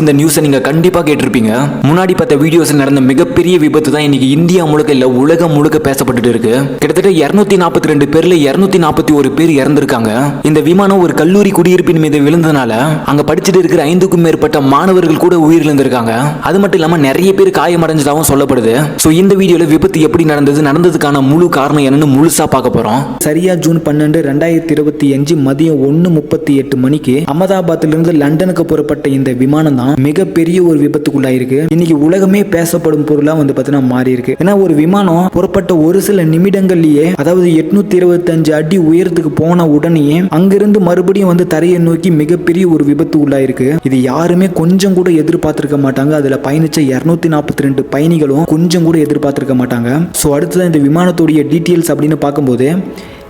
இந்த நியூஸை நீங்க கண்டிப்பா கேட்டிருப்பீங்க. முன்னாடி பார்த்த வீடியோஸ் நடந்த மிகப்பெரிய விபத்து தான் இன்னைக்கு இந்தியா முழுக்க இல்ல உலகம் முழுக்க பேசப்பட்டுட்டு இருக்கு. கிட்டத்தட்ட இருநூத்தி நாற்பத்தி ரெண்டு பேர்ல இருநூத்தி நாற்பத்தி ஒரு பேர் இறந்திருக்காங்க. இந்த விமானம் ஒரு கல்லூரி குடியிருப்பின் மீது விழுந்ததுனால அங்க படிச்சுட்டு இருக்கிற ஐந்துக்கும் மேற்பட்ட மாணவர்கள் கூட உயிரிழந்திருக்காங்க. அது மட்டும் இல்லாம நிறைய பேர் காயமடைஞ்சதாகவும் சொல்லப்படுது. சோ இந்த வீடியோல விபத்து எப்படி நடந்தது நடந்ததுக்கான முழு காரணம் என்னன்னு முழுசா பார்க்க போறோம். சரியா ஜூன் பன்னெண்டு ரெண்டாயிரத்தி இருபத்தி அஞ்சு மதியம் ஒன்று முப்பத்தி எட்டு மணிக்கு அகமதாபாத்திலிருந்து லண்டனுக்கு புறப்பட்ட இந்த விமானம் தான் மிகப்பெரிய ஒரு விபத்துக்குள்ளாயிருக்கு. இன்னைக்கு உலகமே பேசப்படும் பொருளா வந்து பார்த்தீங்கன்னா மாறி இருக்கு ஏன்னா ஒரு விமானம் புறப்பட்ட ஒரு சில நிமிடங்கள்லயே அதாவது எட்நூத்தி இருபத்தஞ்சு அடி உயரத்துக்கு போன உடனேயே அங்கிருந்து மறுபடியும் வந்து தரையை நோக்கி மிகப்பெரிய ஒரு விபத்து உள்ளாயிருக்கு இது யாருமே கொஞ்சம் கூட எதிர்பார்த்திருக்க மாட்டாங்க. அதுல பயணிச்ச இருநூத்தி நாற்பத்தி ரெண்டு பயணிகளும் கொஞ்சம் கூட எதிர்பார்த்திருக்க மாட்டாங்க. ஸோ அடுத்ததான் இந்த விமானத்துடைய டீட்டெயில்ஸ் அப்படின்னு பார்க்கும்போது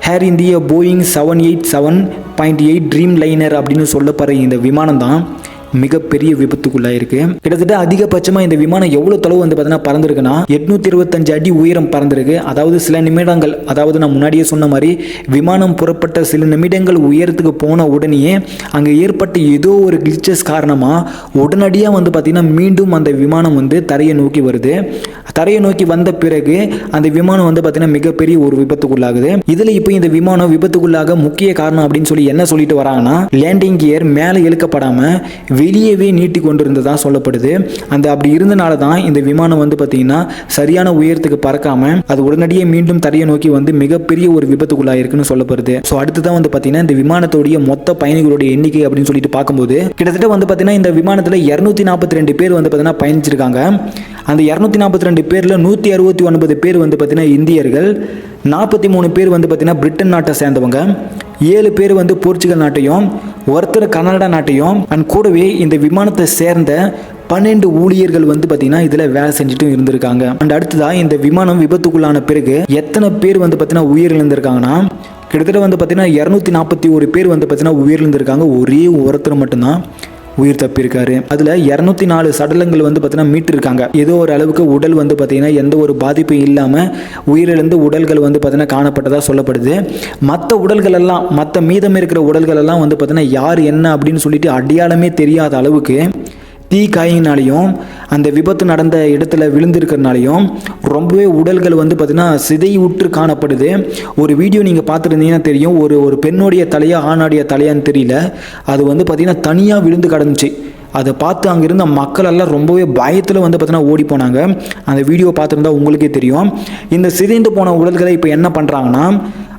air India Boeing seven eight seven point eight dreamliner அப்படின்னு சொல்லப்படுற இந்த விமானம் தான் மிகப்பெரிய விபத்துக்குள்ளாயிருக்கு. கிட்டத்தட்ட அதிகபட்சமாக இந்த விமானம் எவ்வளோ தொலைவு வந்து பார்த்தீங்கன்னா பறந்துருக்குன்னா எட்நூத்தி இருபத்தஞ்சு அடி உயரம் பறந்துருக்கு. அதாவது சில நிமிடங்கள் அதாவது நான் முன்னாடியே சொன்ன மாதிரி விமானம் புறப்பட்ட சில நிமிடங்கள் உயரத்துக்கு போன உடனேயே அங்கே ஏற்பட்ட ஏதோ ஒரு கிளிச்சஸ் காரணமாக உடனடியாக வந்து பார்த்தீங்கன்னா மீண்டும் அந்த விமானம் வந்து தரையை நோக்கி வருது. தரையை நோக்கி வந்த பிறகு அந்த விமானம் வந்து பார்த்தீங்கன்னா மிகப்பெரிய ஒரு விபத்துக்குள்ளாகுது. இதில் இப்போ இந்த விமானம் விபத்துக்குள்ளாக முக்கிய காரணம் அப்படின்னு சொல்லி என்ன சொல்லிட்டு வராங்கன்னா லேண்டிங் கியர் மேலே இழுக்கப்படாமல் வெளியவே நீட்டி கொண்டிருந்ததாக சொல்லப்படுது. அந்த அப்படி இருந்தனால தான் இந்த விமானம் வந்து பார்த்தீங்கன்னா சரியான உயரத்துக்கு பறக்காம அது உடனடியே மீண்டும் தரையை நோக்கி வந்து மிகப்பெரிய ஒரு விபத்துக்குள்ளாயிருக்குன்னு சொல்லப்படுது. ஸோ அடுத்ததான் வந்து பார்த்தீங்கன்னா இந்த விமானத்துடைய மொத்த பயணிகளுடைய எண்ணிக்கை அப்படின்னு சொல்லிட்டு பார்க்கும்போது கிட்டத்தட்ட வந்து பார்த்தீங்கன்னா இந்த விமானத்தில் இரநூத்தி நாற்பத்தி ரெண்டு பேர் வந்து பார்த்தீங்கன்னா பயணிச்சிருக்காங்க. அந்த இரநூத்தி நாற்பத்தி ரெண்டு பேரில் நூற்றி அறுபத்தி ஒன்பது பேர் வந்து பார்த்தீங்கன்னா இந்தியர்கள் நாற்பத்தி மூணு பேர் வந்து பார்த்தீங்கன்னா பிரிட்டன் நாட்டை சேர்ந்தவங்க. ஏழு பேர் வந்து போர்ச்சுகல் நாட்டையும் ஒருத்தர் கனடா நாட்டையும் அண்ட் கூடவே இந்த விமானத்தை சேர்ந்த பன்னெண்டு ஊழியர்கள் வந்து பார்த்தீங்கன்னா இதில் வேலை செஞ்சுட்டு இருந்திருக்காங்க. அண்ட் அடுத்ததாக இந்த விமானம் விபத்துக்குள்ளான பிறகு எத்தனை பேர் வந்து பார்த்தீங்கன்னா உயிரிழந்திருக்காங்கன்னா கிட்டத்தட்ட வந்து பார்த்தீங்கன்னா இரநூத்தி நாற்பத்தி ஒரு பேர் வந்து பார்த்தீங்கன்னா உயிரிழந்திருக்காங்க. ஒரே ஒருத்தர் மட்டும்தான். உயிர் தப்பியிருக்காரு. அதில் இரநூத்தி நாலு சடலங்கள் வந்து பார்த்தீங்கன்னா மீட்டிருக்காங்க. ஏதோ ஒரு அளவுக்கு உடல் வந்து பார்த்தீங்கன்னா எந்த ஒரு பாதிப்பும் இல்லாமல் உயிரிழந்து உடல்கள் வந்து பார்த்தீங்கன்னா காணப்பட்டதாக சொல்லப்படுது. மற்ற உடல்கள் எல்லாம் மற்ற மீதம் இருக்கிற உடல்கள் எல்லாம் வந்து பார்த்தீங்கன்னா யார் என்ன அப்படின்னு சொல்லிட்டு அடையாளமே தெரியாத அளவுக்கு தீ காயினாலையும் அந்த விபத்து நடந்த இடத்துல விழுந்திருக்கிறனாலையும் ரொம்பவே உடல்கள் வந்து பார்த்திங்கன்னா சிதைவுற்று காணப்படுது. ஒரு வீடியோ நீங்கள் பார்த்துருந்தீங்கன்னா தெரியும். ஒரு ஒரு பெண்ணுடைய தலையா ஆணாடைய தலையான்னு தெரியல. அது வந்து பார்த்திங்கன்னா தனியாக விழுந்து கிடந்துச்சு. அதை பார்த்து அங்கே இருந்த மக்கள் எல்லாம் ரொம்பவே பயத்தில் வந்து பார்த்தீங்கன்னா ஓடி போனாங்க. அந்த வீடியோ பார்த்துருந்தா உங்களுக்கே தெரியும். இந்த சிதைந்து போன உடல்களை இப்போ என்ன பண்ணுறாங்கன்னா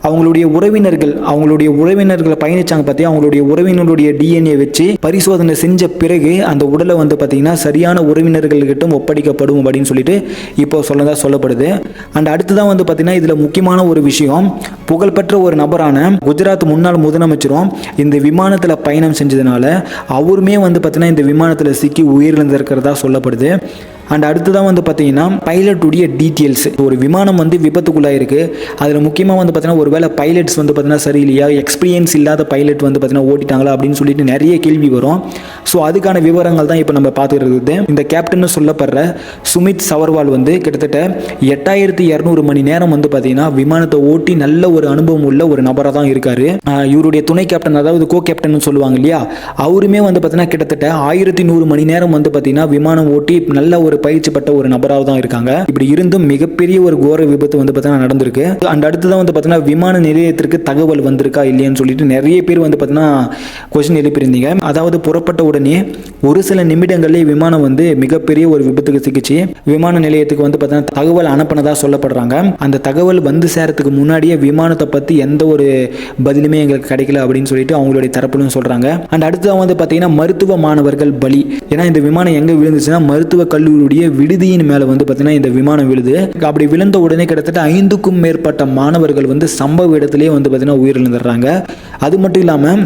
அவங்களுடைய உறவினர்கள் அவங்களுடைய உறவினர்களை பயணிச்சாங்க பார்த்தி அவங்களுடைய உறவினருடைய டிஎன்ஏ வச்சு பரிசோதனை செஞ்ச பிறகு அந்த உடலை வந்து பார்த்திங்கன்னா சரியான உறவினர்கள்கிட்ட ஒப்படைக்கப்படும் அப்படின்னு சொல்லிட்டு இப்போ சொல்லதா சொல்லப்படுது. அண்ட் அடுத்ததான் வந்து பார்த்திங்கன்னா இதில் முக்கியமான ஒரு விஷயம் புகழ்பெற்ற ஒரு நபரான குஜராத் முன்னாள் முதலமைச்சரும் இந்த விமானத்தில் பயணம் செஞ்சதுனால அவருமே வந்து பார்த்திங்கன்னா இந்த விமானத்தில் சிக்கி உயிரிழந்திருக்கிறதா சொல்லப்படுது. அண்ட் அடுத்ததான் வந்து பார்த்தீங்கன்னா பைலட்டுடைய டீட்டெயில்ஸ் ஒரு விமானம் வந்து விபத்துக்குள்ளாக இருக்குது அதில் முக்கியமாக வந்து பார்த்தீங்கன்னா ஒருவேளை பைலட்ஸ் வந்து பார்த்தீங்கன்னா சரியில்லையா? எக்ஸ்பீரியன்ஸ் இல்லாத பைலட் வந்து பார்த்தீங்கன்னா ஓட்டிட்டாங்களா அப்படின்னு சொல்லிட்டு நிறைய கேள்வி வரும். ஸோ அதுக்கான விவரங்கள் தான் இப்போ நம்ம பார்த்துக்கிறது இந்த கேப்டன் சொல்லப்படுற சுமித் சவர்வால் வந்து கிட்டத்தட்ட எட்டாயிரத்தி இரநூறு மணி நேரம் வந்து பார்த்தீங்கன்னா விமானத்தை ஓட்டி நல்ல ஒரு அனுபவம் உள்ள ஒரு நபராக தான் இருக்காரு. இவருடைய துணை கேப்டன் அதாவது கோ கேப்டன் சொல்லுவாங்க இல்லையா? அவருமே வந்து பார்த்தீங்கன்னா கிட்டத்தட்ட ஆயிரத்தி நூறு மணி நேரம் வந்து பார்த்தீங்கன்னா விமானம் ஓட்டி நல்ல ஒரு பயிற்சி பெற்ற ஒரு நபராக தான் இருக்காங்க. இப்படி இருந்தும் மிகப்பெரிய ஒரு கோர விபத்து வந்து பார்த்தீங்கன்னா நடந்திருக்கு. அண்ட் அடுத்ததான் வந்து பார்த்தீங்கன்னா விமான நிலையத்திற்கு தகவல் வந்திருக்கா இல்லையான்னு சொல்லிட்டு நிறைய பேர் வந்து பார்த்தீங்கன்னா கொஸ்டின் எழுப்பியிருந்தீங்க. அதாவது புறப்பட்ட உடனே ஒரு சில நிமிடங்கள்லேயே விமானம் வந்து மிகப்பெரிய ஒரு விபத்துக்கு சிக்கிச்சு. விமான நிலையத்துக்கு வந்து பார்த்தீங்கன்னா தகவல் அனுப்பினதாக சொல்லப்படுறாங்க. அந்த தகவல் வந்து சேரத்துக்கு முன்னாடியே விமானத்தை பற்றி எந்த ஒரு பதிலுமே எங்களுக்கு கிடைக்கல அப்படின்னு சொல்லிட்டு அவங்களுடைய தரப்புலும் சொல்கிறாங்க அண்ட் அடுத்ததான் வந்து பார்த்தீங்கன்னா மருத்துவ மாணவர்கள் பலி. ஏன்னா இந்த விமானம் எங்கே விழுந்துச்சுன்னா மருத்துவ கல்லூரி இருக்கக்கூடிய விடுதியின் மேலே வந்து பார்த்தீங்கன்னா இந்த விமானம் விழுது. அப்படி விழுந்த உடனே கிட்டத்தட்ட ஐந்துக்கும் மேற்பட்ட மாணவர்கள் வந்து சம்பவ இடத்திலேயே வந்து பார்த்தீங்கன்னா உயிரிழந்துடுறாங்க. அது மட்டும் இல்லாமல்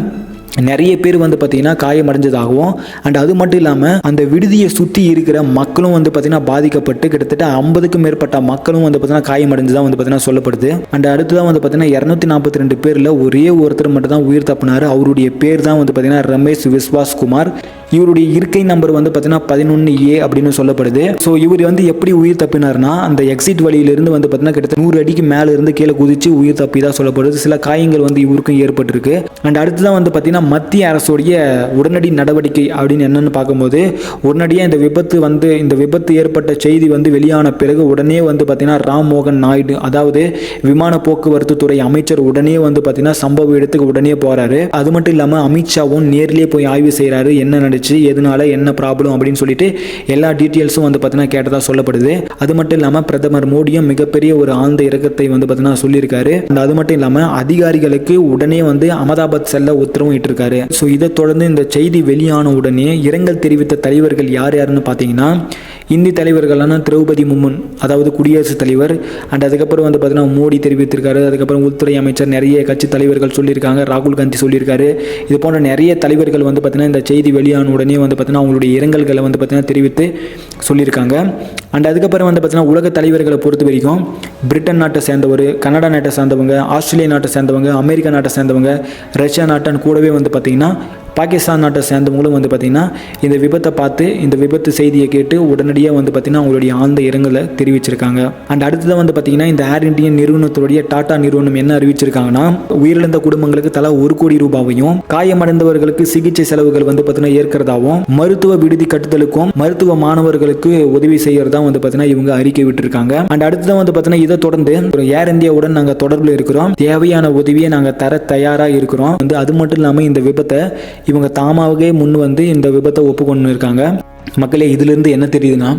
நிறைய பேர் வந்து பார்த்திங்கன்னா காயமடைஞ்சதாகவும் அண்ட் அது மட்டும் இல்லாமல் அந்த விடுதியை சுற்றி இருக்கிற மக்களும் வந்து பார்த்திங்கன்னா பாதிக்கப்பட்டு கிட்டத்தட்ட ஐம்பதுக்கும் மேற்பட்ட மக்களும் வந்து பார்த்திங்கன்னா காயமடைஞ்சதாக வந்து பார்த்திங்கன்னா சொல்லப்படுது. அண்ட் அடுத்ததான் வந்து பார்த்திங்கன்னா இரநூத்தி நாற்பத்தி ரெண்டு பேரில் ஒரே ஒருத்தர் மட்டும் தான் உயிர் தப்பினார். அவருடைய பேர் தான் வந்து பார்த்திங்கன்னா ரமேஷ் விஸ்வாஸ் குமார். இவருடைய இருக்கை நம்பர் வந்து பார்த்தீங்கன்னா பதினொன்று ஏ அப்படின்னு சொல்லப்படுது. ஸோ இவர் வந்து எப்படி உயிர் தப்பினார்னா அந்த எக்ஸிட் வழியிலிருந்து வந்து பார்த்தீங்கன்னா கிட்டத்தட்ட நூறு அடிக்கு மேலே இருந்து கீழே குதிச்சு உயிர் தப்பி தான் சொல்லப்படுது. சில காயங்கள் வந்து இவருக்கும் ஏற்பட்டிருக்கு. அண்ட் அடுத்ததான் வந்து பார்த்தீங்கன்னா மத்திய அரசுடைய உடனடி நடவடிக்கை அப்படின்னு என்னன்னு பார்க்கும்போது உடனடியாக இந்த விபத்து வந்து இந்த விபத்து ஏற்பட்ட செய்தி வந்து வெளியான பிறகு உடனே வந்து பார்த்திங்கன்னா ராம் மோகன் நாயுடு அதாவது விமான போக்குவரத்து துறை அமைச்சர் உடனே வந்து பார்த்திங்கன்னா சம்பவ இடத்துக்கு உடனே போகிறாரு அது மட்டும் இல்லாமல் அமித்ஷாவும் நேர்லயே போய் ஆய்வு செய்கிறாரு என்ன நடந்துச்சு எதனால என்ன ப்ராப்ளம் அப்படின்னு சொல்லிட்டு எல்லா டீட்டெயில்ஸும் வந்து பார்த்திங்கன்னா கேட்டதாக சொல்லப்படுது. அது மட்டும் இல்லாமல் பிரதமர் மோடியும் மிகப்பெரிய ஒரு ஆழ்ந்த இறக்கத்தை வந்து பார்த்திங்கன்னா சொல்லியிருக்காரு. அது மட்டும் இல்லாமல் அதிகாரிகளுக்கு உடனே வந்து அகமதாபாத் செல்ல உத்தரவும் இட்டிருக்காரு ஸோ இதை தொடர்ந்து இந்த செய்தி வெளியான உடனே இரங்கல் தெரிவித்த தலைவர்கள் யார் யாருன்னு பார்த்தீங்கன்னா இந்தி தலைவர்களான திரௌபதி முர்முன் அதாவது குடியரசுத் தலைவர் அண்ட் அதுக்கப்புறம் வந்து பார்த்தீங்கன்னா மோடி தெரிவித்திருக்காரு. அதுக்கப்புறம் உள்துறை அமைச்சர் நிறைய கட்சி தலைவர்கள் சொல்லியிருக்காங்க. ராகுல் காந்தி சொல்லியிருக்காரு. இது போன்ற நிறைய தலைவர்கள் வந்து பார்த்தீங்கன்னா இந்த செய்தி வெளியான உடனே வந்து பார்த்தீங்கன்னா அவங்களுடைய இரங்கல்களை வந்து பார்த்தீங்கன்னா தெரிவித்து சொல்லியிருக்காங்க. அண்ட் அதுக்கப்புறம் வந்து பார்த்தீங்கன்னா உலக தலைவர்களை பொறுத்த வரைக்கும் பிரிட்டன் நாட்டை சேர்ந்தவர் கனடா நாட்டை சேர்ந்தவங்க ஆஸ்திரேலியா நாட்டை சேர்ந்தவங்க அமெரிக்கா நாட்டை சேர்ந்தவங்க ரஷ்யா நாட்டன் கூடவே வந்து பார்த்தீங்கன்னா பாகிஸ்தான் நாட்டை சேர்ந்தவங்களும் வந்து பார்த்திங்கன்னா இந்த விபத்தை பார்த்து இந்த விபத்து செய்தியை கேட்டு உடனடியாக வந்து பார்த்திங்கன்னா அவங்களுடைய ஆழ்ந்த இரங்கலை தெரிவிச்சிருக்காங்க. அண்ட் அடுத்ததாக வந்து பார்த்திங்கன்னா இந்த ஏர் இந்தியன் நிறுவனத்துடைய டாடா நிறுவனம் என்ன அறிவிச்சிருக்காங்கன்னா உயிரிழந்த குடும்பங்களுக்கு தலா ஒரு கோடி ரூபாவையும் காயமடைந்தவர்களுக்கு சிகிச்சை செலவுகள் வந்து பார்த்திங்கன்னா ஏற்கிறதாவும் மருத்துவ விடுதி கட்டுதலுக்கும் மருத்துவ மாணவர்களுக்கு உதவி செய்யறதா வந்து பார்த்தீங்கன்னா இவங்க அறிக்கை விட்டுருக்காங்க. அண்ட் அடுத்ததான் வந்து பார்த்திங்கன்னா இதை தொடர்ந்து ஒரு ஏர் இந்தியாவுடன் நாங்கள் தொடர்பில் இருக்கிறோம். தேவையான உதவியை நாங்கள் தர தயாராக இருக்கிறோம். வந்து அது மட்டும் இல்லாமல் இந்த விபத்தை இவங்க தாமாகவே முன் வந்து இந்த விபத்தை ஒப்புக்கொண்டு இருக்காங்க மக்களே இதிலிருந்து என்ன தெரியுதுன்னா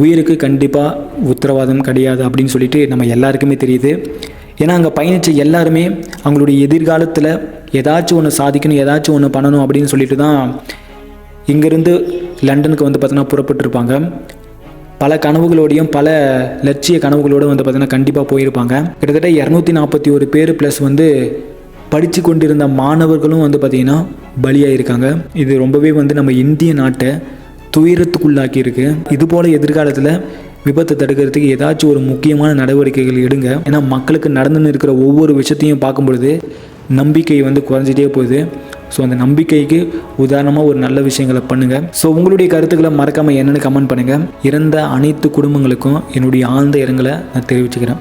உயிருக்கு கண்டிப்பாக உத்தரவாதம் கிடையாது அப்படின்னு சொல்லிட்டு நம்ம எல்லாருக்குமே தெரியுது. ஏன்னா அங்கே பயணித்த எல்லாருமே அவங்களுடைய எதிர்காலத்தில் ஏதாச்சும் ஒன்று சாதிக்கணும் ஏதாச்சும் ஒன்று பண்ணணும் அப்படின்னு சொல்லிட்டு தான் இங்கேருந்து லண்டனுக்கு வந்து பார்த்தீங்கன்னா புறப்பட்டிருப்பாங்க. பல கனவுகளோடையும் பல லட்சிய கனவுகளோடு வந்து பார்த்தீங்கன்னா கண்டிப்பாக போயிருப்பாங்க. கிட்டத்தட்ட இரநூத்தி நாற்பத்தி ஒரு பேர் ப்ளஸ் வந்து படித்து கொண்டிருந்த மாணவர்களும் வந்து பார்த்திங்கன்னா பலியாயிருக்காங்க. இது ரொம்பவே வந்து நம்ம இந்திய நாட்டை துயரத்துக்குள்ளாக்கி இருக்கு இது போல் எதிர்காலத்தில் விபத்தை தடுக்கிறதுக்கு ஏதாச்சும் ஒரு முக்கியமான நடவடிக்கைகள் எடுங்க. ஏன்னா மக்களுக்கு நடந்துன்னு இருக்கிற ஒவ்வொரு விஷயத்தையும் பார்க்கும் பொழுது நம்பிக்கை வந்து குறைஞ்சிட்டே போகுது. ஸோ அந்த நம்பிக்கைக்கு உதாரணமாக ஒரு நல்ல விஷயங்களை பண்ணுங்கள் ஸோ உங்களுடைய கருத்துக்களை மறக்காமல் என்னென்னு கமெண்ட் பண்ணுங்கள் இறந்த அனைத்து குடும்பங்களுக்கும் என்னுடைய ஆழ்ந்த இரங்கலை நான் தெரிவிச்சுக்கிறேன்.